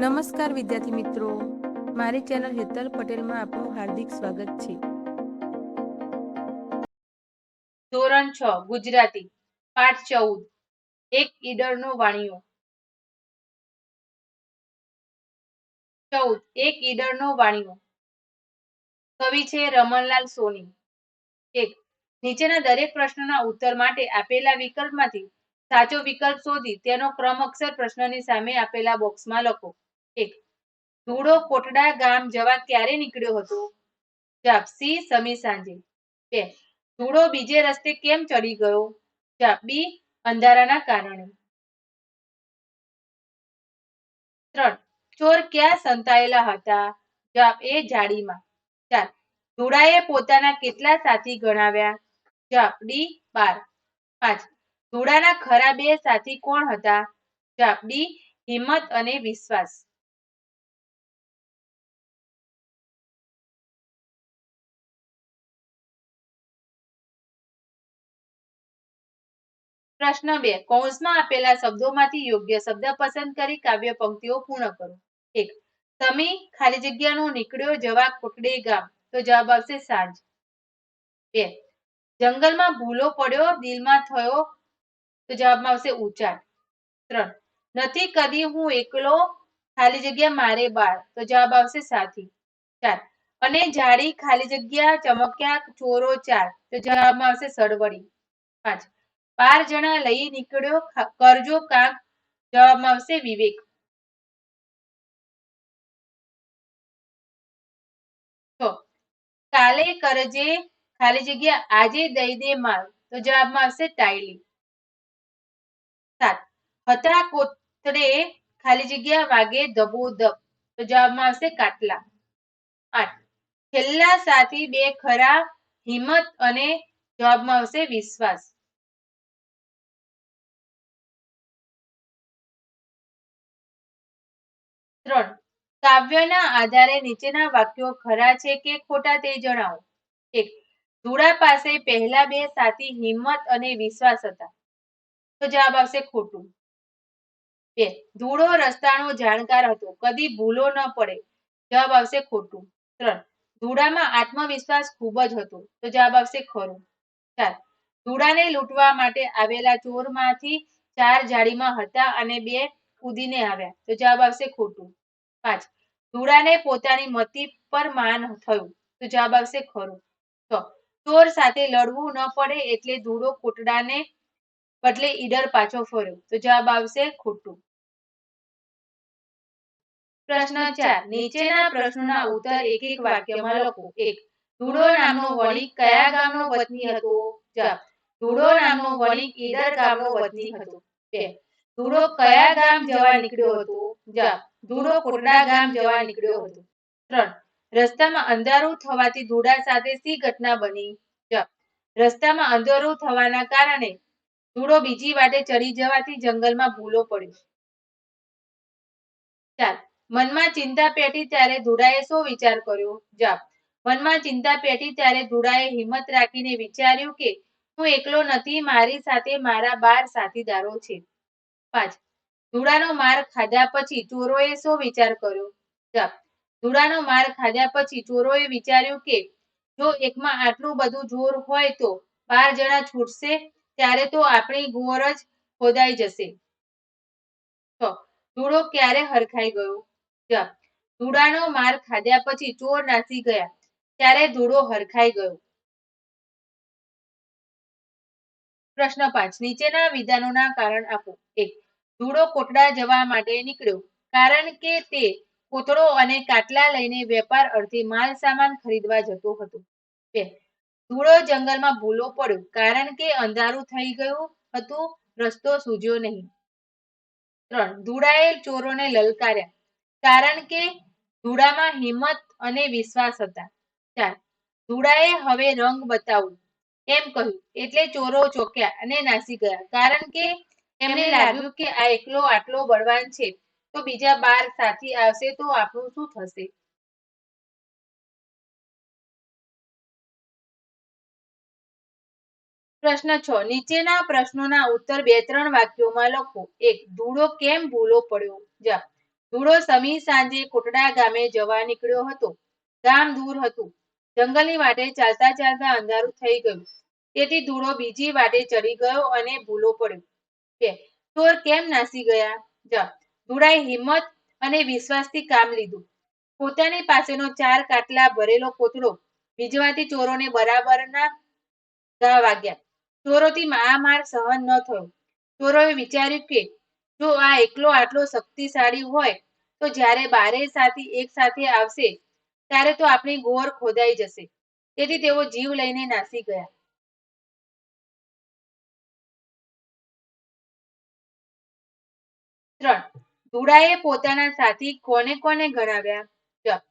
નમસ્કાર વિદ્યાર્થી મિત્રો. મારી ચેનલ હેતલ પટેલમાં આપનું હાર્દિક સ્વાગત છે. ધોરણ છ, ગુજરાતી. પાઠ ચૌદ. એક ઈડરનો વાણિયો. ચૌદ, એક ઈડરનો વાણિયો. કવિ છે રમણલાલ સોની. એક, નીચેના દરેક પ્રશ્નના ઉત્તર માટે આપેલા વિકલ્પમાંથી સાચો વિકલ્પ શોધી તેનો ક્રમ અક્ષર પ્રશ્નની સામે આપેલા બોક્સમાં લખો. એક. ધૂળો કોટડા ગામ જવા ક્યારે નીકળ્યો હતો? જવાબ સી સમી સાંજે. બે. ધૂળો બીજે રસ્તે કેમ ચડી ગયો? જવાબ બી, અંધારાના કારણે. ત્રણ. ચોર ક્યાં સંતાયેલા હતા? જવાબ એ, જાડીમાં. ચાર. ધૂળાએ પોતાના કેટલા સાથી ગણાવ્યા? જવાબ ડી, બાર. પાંચ. ધૂળાના ખરા બે સાથી કોણ હતા? જવાબ ડી, હિંમત અને વિશ્વાસ. પ્રશ્ન બે. કૌંસમાં આપેલા શબ્દોમાંથી યોગ્ય શબ્દ પસંદ કરી કાવ્ય પંક્તિઓ પૂર્ણ કરો. એક. સમી ખાલી જગ્યાનો નીકળ્યો જવા કુટડે ગામ. તો જવાબ આવશે સાંજ. બે. જંગલમાં ભૂલો પડ્યો, દિલમાં થયો, તો જવાબમાં આવશે ઉચાટ ત્રણ. નથી કદી હું એકલો, ખાલી જગ્યા મારે બાળ. તો જવાબ આવશે સાથી. ચાર. અને જાડી ખાલી જગ્યા, ચમક્યા, ચોરો ચાર. તો જવાબમાં આવશે સડવડી પાંચ. બાર જણા લઈ નીકળ્યો. કરજો કાંક જવાબમાં આવશે વિવેક. કાલે કરજે, ખાલી જગ્યા આજે દઈ દે માલ. તો જવાબમાં આવશે ટાઈલી સાત. હતા કોતરે ખાલી જગ્યા વાગે ધબો ધબ. તો જવાબમાં આવશે કાટલા. આઠ. છેલ્લા સાથી બે ખરા હિંમત અને જવાબમાં આવશે વિશ્વાસ. ત્રણ. કાવ્યના આધારે નીચેના વાક્યો ખરા છે કે ખોટા તે જણાવો. એક, ધૂળા પાસે પહેલા બે સાથી હિંમત અને વિશ્વાસ હતા. તો જવાબ આવશે ખોટું. બે, ધૂળો રસ્તાનો જાણકાર હતો, કદી ભૂલો ન પડે. જવાબ આવશે ખોટું. ત્રણ, ધૂળામાં આત્મવિશ્વાસ ખૂબ જ હતો, તો જવાબ આવશે ખરું. ચાર, ધૂળાને લૂંટવા માટે આવેલા ચોરમાંથી ચાર જાળીમાં હતા અને બે કૂદીને આવ્યા. તો જવાબ આવશે ખોટું. પાંચ. ધૂળાને પોતાની મતિ પર માન થયું. તો જવાબ આવશે ખરું. છ. ચોર સાથે લડવું ન પડે એટલે ધૂળો કોટડાને બદલે ઈડર પાછો ફર્યો. તો જવાબ આવશે ખોટું. પ્રશ્ન ચાર. નીચેના પ્રશ્નોના ઉત્તર એક એક વાક્યમાં લખો. એક. ધૂળો નામનો વણિક કયા ગામનો વતની હતો? જવાબ. ધૂળો નામનો વણિક ઈડર ગામનો વતની હતો. બે. ધૂળો કયા ગામ જવા નીકળ્યો હતો? જવાબ ધૂળો કોટડા ગામ જવા નીકળ્યો હતો. ત્રણ, રસ્તામાં અંધારું થવાથી ધૂળા સાથે સી ઘટના બની? જવાબ રસ્તામાં અંધારું થવાના કારણે ધૂળો બીજી વાટે ચડી જવાથી જંગલમાં ભૂલો પડ્યો ચાર, મનમાં ચિંતા પેટી ત્યારે ધૂળાએ શો વિચાર કર્યો? જવાબ મનમાં ચિંતા પેટી ત્યારે ધૂળાએ હિંમત રાખીને વિચાર્યું કે હું એકલો નથી, મારી સાથે મારા બાર સાથીદારો છે. પાંચ. ધૂળાનો માર ખાધા પછી ચોરોએ શો વિચાર કર્યો? જવાબ ધૂળાનો માર ખાધા પછી ચોરોએ વિચાર્યું કે, જો એકમાં આટલું બધું જોર હોય તો બાર જણા છૂટશે, ત્યારે તો આપણી ગોર જ ખોદાઈ જશે. છ. ધૂળો ક્યારે હરખાઈ ગયો? જવાબ ધૂળાનો માર ખાધા પછી ચોર નાસી ગયા, ત્યારે ધૂળો હરખાઈ ગયો. પ્રશ્ન પાંચ. નીચેના વિધાનોના કારણ આપો. એક, ધૂળો કોટડા જવા માટે નીકળ્યો. કારણ કે તે કોથળો અને કાટલા લઈને વેપાર અર્થે માલ સામાન ખરીદવા જતો હતો. બે, ધૂળો જંગલમાં ભૂલો પડ્યો. કારણ કે અંધારું થઈ ગયું હતું, રસ્તો સૂજ્યો નહીં. ત્રણ, ધૂળાએ ચોરોને લલકાર્યા. કારણ કે ધૂળામાં હિંમત અને વિશ્વાસ હતા. ચાર, ધૂળાએ હવે રંગ બતાવું એમ કહ્યું. એટલે ચોરો ચોક્યા અને નાસી ગયા. કારણ કે એમને લાગ્યું કે આ એકલો આટલો બળવાન છે. તો બીજા બાર સાથી આવશે તો આપણું શું થશે? પ્રશ્ન છ. નીચેના પ્રશ્નોના ઉત્તર બે ત્રણ વાક્યોમાં લખો. એક, ધૂળો કેમ ભૂલો પડ્યો? જવાબ ધૂળો સમી સાંજે કોટડા ગામે જવા નીકળ્યો હતો. ગામ દૂર હતું. જંગલની વાટે ચાલતા ચાલતા અંધારું થઈ ગયું. તેથી ધૂળો બીજી વાટે ચડી ગયો અને ભૂલો પડ્યો. કે, ચોર કેમ નાસી ગયા? જવાબ ધૂળાએ હિંમત અને વિશ્વાસથી કામ લીધું. પોતાની પાસેનો ચાર કાટલા ભરેલો કોથળો વીજવાથી ચોરોને બરાબરના ઘા વાગ્યા. ચોરોથી આ માર સહન ન થયો. ચોરોએ વિચાર્યું કે, જો આ એકલો આટલો શક્તિશાળી હોય, તો જ્યારે બારે સાથી એક સાથે આવશે ત્યારે તો આપણી ગોર ખોદાઈ જશે. તેથી તેઓ જીવ લઈને નાસી ગયા. ત્રણ. ધુડાએ પોતાના સાથી કોને કોને ગણાવ્યા જવાબ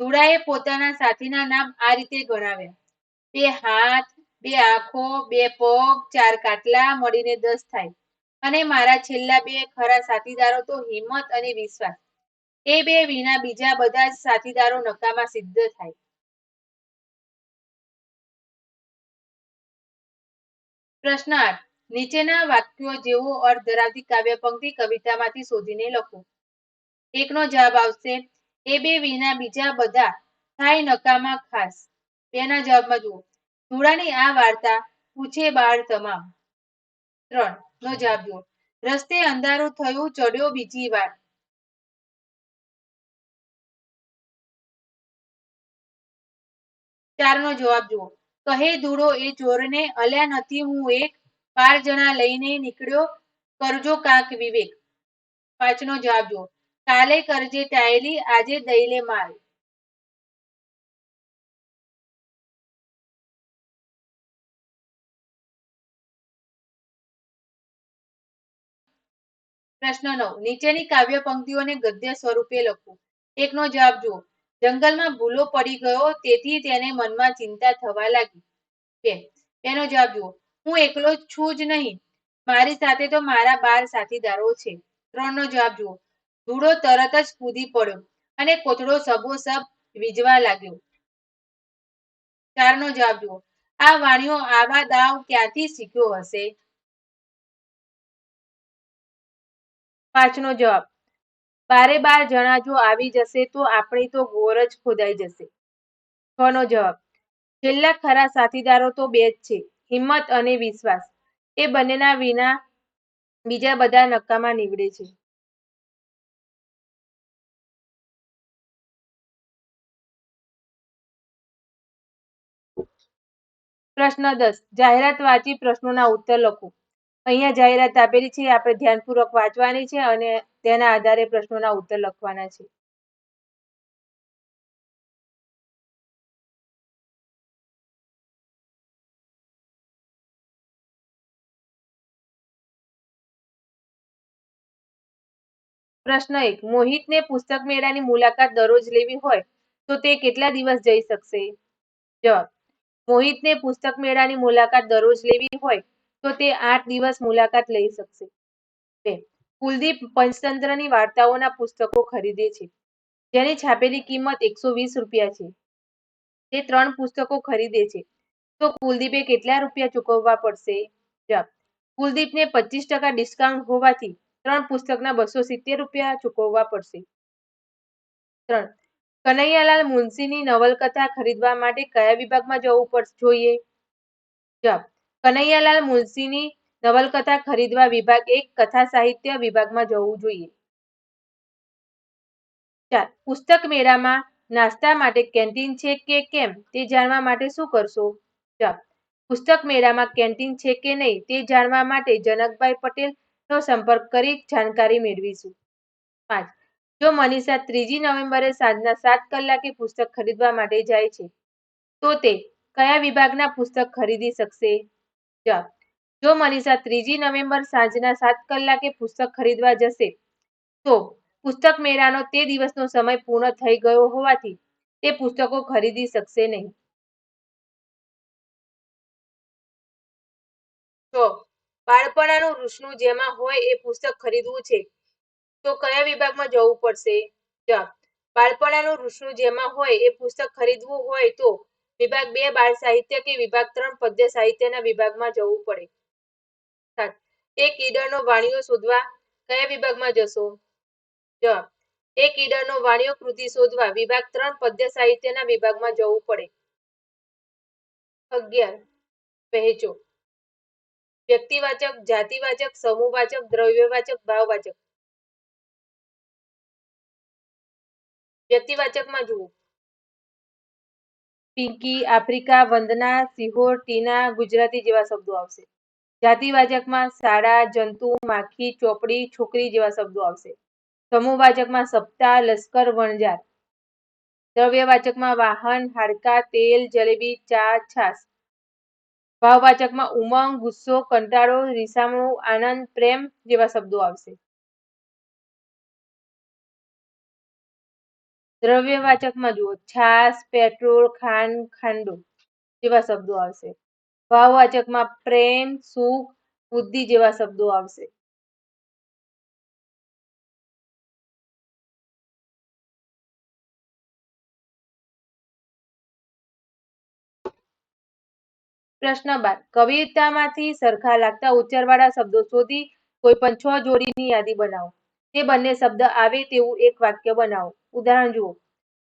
ધુડાએ પોતાના સાથીના નામ આ રીતે ગણાવ્યા બે હાથ, બે આંખો, બે પગ, ચાર કાટલા મળીને દસ થાય. અને મારા છેલ્લા બે ખરા સાથીદારો તો હિંમત અને વિશ્વાસ. એ બે વિના બીજા બધા જ સાથીદારો નકામા સિદ્ધ થાય. પ્રશ્ન નીચેના વાક્યો જેવો અર્થ ધરાવતી કાવ્ય પંક્તિ કવિતામાંથી શોધીને લખો. એકનો જવાબ આવશે, એ બે વિના બીજા બધા થાય નકામા ખાસ. બેના જવાબમાં જુઓ. ધૂળાની આ વાર્તા પૂછે બાળ તમામ. ત્રણ. નો જવાબ જુઓ. રસ્તે અંધારું થયું, ચડ્યો બીજી વાર. ચાર નો જવાબ જુઓ. કહે ધૂળો, એ ચોરને અલ્યા નથી, હું એક બાર જણા લઈને નીકળ્યો કરજો કાક વિવેક. પાંચનો જવાબ જુઓ. કાલે કરજે ટાયલી, આજે દઈલે માલ. પ્રશ્ન નવ. નીચેની કાવ્ય પંક્તિઓને ગદ્ય સ્વરૂપે લખો. એકનો જવાબ જુઓ. જંગલમાં ભૂલો પડી ગયો તેથી તેને મનમાં ચિંતા થવા લાગી. બે તેનો જવાબ જુઓ. હું એકલો છું જ નહીં. મારી સાથે તો મારા બાર સાથીદારો છે. ત્રણનો જવાબ જુઓ. ધૂળો તરત જ કૂદી પડ્યો અને કોથળો સબોસબ વીજવા લાગ્યો. ચાર નો જવાબ જુઓ. આ વાણીઓ આવા દાવ ક્યાંથી શીખ્યો હશે? પાંચનો જવાબ. બારે બાર જણા જો આવી જશે તો આપણી તો ગોર જ ખોદાઈ જશે. છનો જવાબ, છેલ્લા ખરા સાથીદારો તો બે જ છે, હિંમત અને વિશ્વાસ. એ બંનેના વિના બીજા બધા નક્કામાં નીવડે છે. પ્રશ્ન દસ, જાહેરાત વાંચી પ્રશ્નોના ઉત્તર લખો. અહીંયા જાહેરાત આપેલી છે, આપણે ધ્યાનપૂર્વક વાંચવાની છે અને તેના આધારે પ્રશ્નોના ઉત્તર લખવાના છે. પ્રશ્ન એક, મોહિતને પુસ્તક મેળાની મુલાકાત દરરોજ લેવી હોય તો તે કેટલા દિવસ જઈ શકશે? જવાબ, મોહિતને પુસ્તક મેળાની મુલાકાત દરરોજ લેવી હોય તો તે આઠ દિવસ મુલાકાત લઈ શકશે. બે, કુલદીપ પંચતંત્રની વાર્તાઓના પુસ્તકો ખરીદે છે, જેની છાપેલી કિંમત એકસો વીસ રૂપિયા છે. તે ત્રણ પુસ્તકો ખરીદે છે. તો કુલદીપે કેટલા રૂપિયા ચૂકવવા પડશે? જવાબ, કુલદીપને પચીસ ટકા ડિસ્કાઉન્ટ હોવાથી ત્રણ પુસ્તકના બસો સિત્તેર રૂપિયા ચૂકવવા પડશે. ત્રણ, કનૈયાલાલ મુનશીની નવલકથા ખરીદવા માટે કયા વિભાગમાં જવું પડશે જોઈએ? જવાબ કનૈયાલાલ મુનશીની નવલકથા ખરીદવા વિભાગ એક કથા સાહિત્ય વિભાગમાં જવું જોઈએ. ચાર પુસ્તક મેળામાં નાસ્તા માટે કેન્ટીન છે કે કેમ? તે જાણવા માટે શું કરશો? જવાબ પુસ્તક મેળામાં કેન્ટીન છે કે નહીં? તે જાણવા માટે જનકભાઈ પટેલનો સંપર્ક કરી જાણકારી મેળવીશું. પાંચ, જો મનીષા ત્રીજી નવેમ્બરે સાંજના સાત કલાકે પુસ્તક ખરીદવા માટે જાય છે, તો તે કયા વિભાગના પુસ્તક ખરીદી શકશે? જવાબ જો મનીષા ત્રીજી નવેમ્બર સાંજના સાત કલાકે પુસ્તક ખરીદવા જશે, તો પુસ્તક મેળાનો તે દિવસનો સમય પૂર્ણ થઈ ગયો હોવાથી તે પુસ્તકો ખરીદી શકશે નહીં. બાળપણાનું રૂસનું જેમાં હોય એ પુસ્તક ખરીદવું છે, તો કયા વિભાગમાં જવું પડશે? જવાબ બાળપણાનું રૂસનું જેમાં હોય એ પુસ્તક ખરીદવું હોય તો વિભાગ બે, બાળ સાહિત્ય કે વિભાગ ત્રણ, પદ્ય સાહિત્યના વિભાગમાં જવું પડે. સાત. એક ઈડરનો વાણીઓ શોધવા કયા વિભાગમાં જશો? જવાબ. એક ઈડરનો વાણીઓ કૃતિ શોધવા વિભાગ ત્રણ, પદ્ય સાહિત્યના વિભાગમાં જવું પડે. અગિયાર. વહેંચો. વ્યક્તિવાચક, જાતિવાચક, સમૂહવાચક, દ્રવ્યવાચક, ભાવવાચક. વ્યક્તિવાચકમાં જુઓ. પિંકી, આફ્રિકા, વંદના, સિહોર, ટીના, ગુજરાતી જેવા શબ્દો આવશે. જાતિવાચકમાં શાળા જંતુ, માખી, ચોપડી, છોકરી જેવા શબ્દો આવશે. સમૂહવાચકમાં સપ્તાહ લશ્કર વણજાર દ્રવ્યવાચકમાં વાહન, હાડકા, તેલ, જલેબી, ચા છાસ ભાવવાચકમાં ઉમંગ, ગુસ્સો, કંટાળો, રીસામણું, આનંદ, પ્રેમ જેવા શબ્દો આવશે. દ્રવ્યવાચકમાં જુઓ, છાસ, પેટ્રોલ, ખાંડ, ખાંડો જેવા શબ્દો આવશે. ભાવવાચકમાં પ્રેમ, સુખ, બુદ્ધિ જેવા શબ્દો આવશે. પ્રશ્ન બાર. કવિતામાંથી સરખા લાગતા ઉચ્ચારવાળા શબ્દો શોધી કોઈ પણ છ જોડીની યાદી બનાવો. તે બંને શબ્દ આવે તેવું એક વાક્ય બનાવો. ઉદાહરણ જુઓ.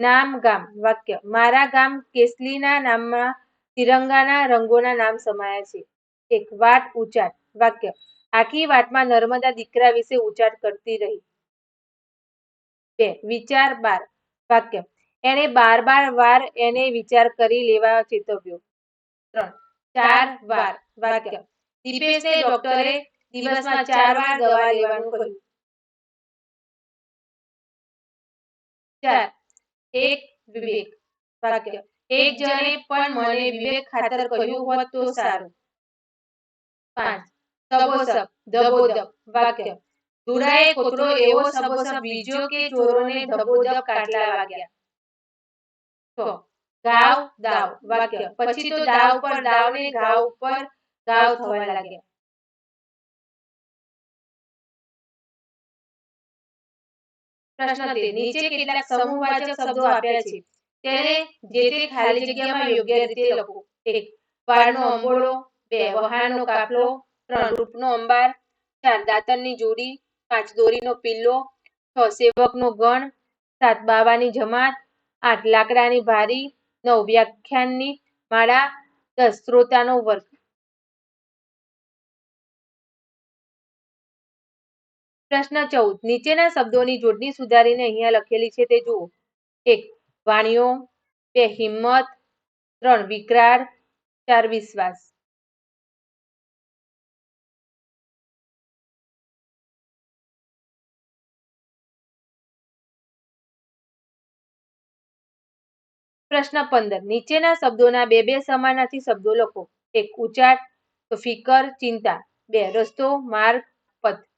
નામ ગામ, વાક્ય. મારા ગામ કેસલીના નામમાં તિરંગાના રંગોના નામ સમાયા છે. એક વાત ઉચાટ વાક્ય. આખી વાતમાં નર્મદા દીકરા વિશે ઉચાટ કરતી રહી. બે, વિચાર બાર, વાક્ય. એને બાર બાર વાર એને વિચાર કરી લેવા ચેતવ્યો. ત્રણ, ચાર વાર, વાક્ય. દીપેશે ડોક્ટરે દિવસમાં ચાર વાર દવા લેવાનું કહ્યું. ચાર એક વિવેક વાક્ય એક જણે પણ મને વિવેક ખાતર કહ્યું હોત તો સારું પાંચ સબોસબ ધબોધબ વાક્ય ધુડાએ કોતરો એવો સબોસબ વીજ્યો કે ચોરોને ધબોધબ કાટલા વાગ્યા છ ગાવ દાવ વાક્ય પછી તો દાવ પર દાવ ને ઘાવ ઉપર ગાવ થવા લાગ્યા પ્રશ્ન તે નીચે કેટલાક સમૂહવાચક શબ્દો આપ્યા છે. તેને જે તે ખાલી જગ્યામાં યોગ્ય રીતે લખો. એક, વાળનો અંબોળો, બે, વહાણનો કાફલો, ત્રણ, રૂપનો અંબાર, ચાર, દાંતણની જોડી, પાંચ, દોરીનો પિલ્લો, છ, સેવકનો ગણ, સાત, બાવાની જમાત, આઠ, લાકડાની ભારી, નવ, વ્યાખ્યાનની માળા, દસ, શ્રોતાનો વર્ગ. પ્રશ્ન ચૌદ. નીચેના શબ્દોની જોડણી સુધારીને અહીંયા લખેલી છે તે જુઓ. એક, વાણીઓ. બે, હિંમત. ત્રણ, વિકરાળ. ચાર, વિશ્વાસ. પ્રશ્ન પંદર. નીચેના શબ્દોના બે બે સમાનાર્થી શબ્દો લખો. એક, ઉચાટ. તો ફિકર, ચિંતા. બે, રસ્તો, માર્ગ, પથ.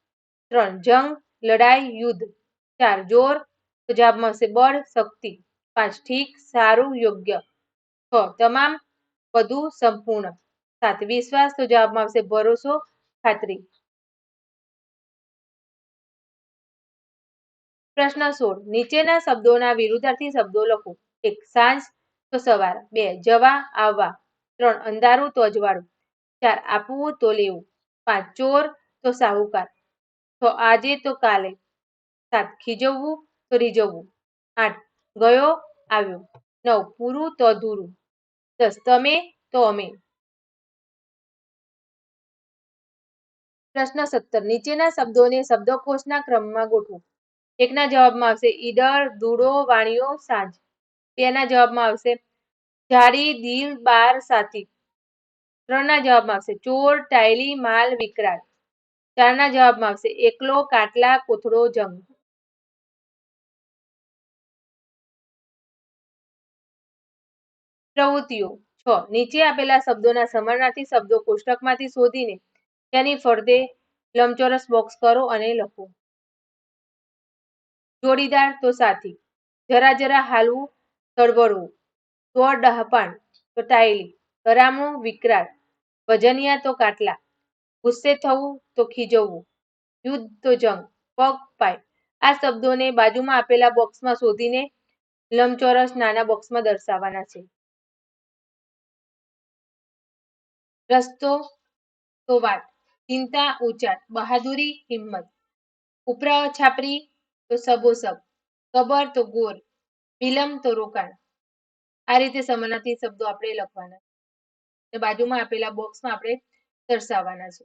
ત્રણ, જંગ, લડાઈ, યુદ્ધ. ચાર, જોર તો જવાબમાં આવશે બળ, શક્તિ. પાંચ, ઠીક, સારું, યોગ્ય. છ, તમામ બધું સંપૂર્ણ. સાત, વિશ્વાસ, તો જવાબમાં આવશે ભરોસો, ખાતરી. પ્રશ્ન સોળ, નીચેના શબ્દોના વિરુદ્ધાર્થી શબ્દો લખો. એક, સાંજ, તો સવાર. બે, જવા, આવવા. ત્રણ, અંધારું, તો અજવાળું. ચાર, આપવું, તો લેવું. પાંચ, ચોર, તો સાહુકાર. છ આજે તો કાલે. સાત, ખીજવવું તો રીઝવવું. આઠ, ગયો, આવ્યો. નવ, પૂરું તો અધૂરું. દસ, તમે તો અમે. પ્રશ્ન સત્તર, નીચેના શબ્દોને શબ્દકોશના ક્રમમાં ગોઠવો. એકના જવાબમાં આવશે, ઈડર, ધૂળો, વાણીઓ, સાંજ. બેના જવાબમાં આવશે, જારી, દિલ, બાર, સાથી. ત્રણના જવાબમાં આવશે, ચોર, ટાયલી, માલ, વિકરાળ. ચારના જવાબમાં આવશે એકલો કાટલા કોથળો જંગ. પ્રવૃત્તિઓ. છ. નીચે આપેલા શબ્દોના સમાનાર્થી શબ્દો કોષ્ટકમાંથી શોધીને તેની ફરતે લંબચોરસ બોક્સ કરો અને લખો. જોડીદાર તો સાથી. જરા જરા હાલવું તડબડવું તો ડહાપણ. તો ટાયલી કરામણું વિકરાળ. વજનિયા તો કાટલા. ગુસ્સે થવું તો ખીજવવું. યુદ્ધ તો જંગ, પગ પાય. આ શબ્દોને બાજુમાં આપેલા બોક્સમાં શોધીને લંબચોરસ નાના બોક્સમાં દર્શાવવાના છે. રસ્તો તો વાત, ચિંતા, ઉચાટ, બહાદુરી, હિંમત. ઉપરા છાપરી તો સબોસબ કબર તો ગોર, વિલંબ તો રોકાણ. આ રીતે સમાનાર્થી શબ્દો આપણે લખવાના બાજુમાં આપેલા બોક્સમાં આપણે દર્શાવવાના છે.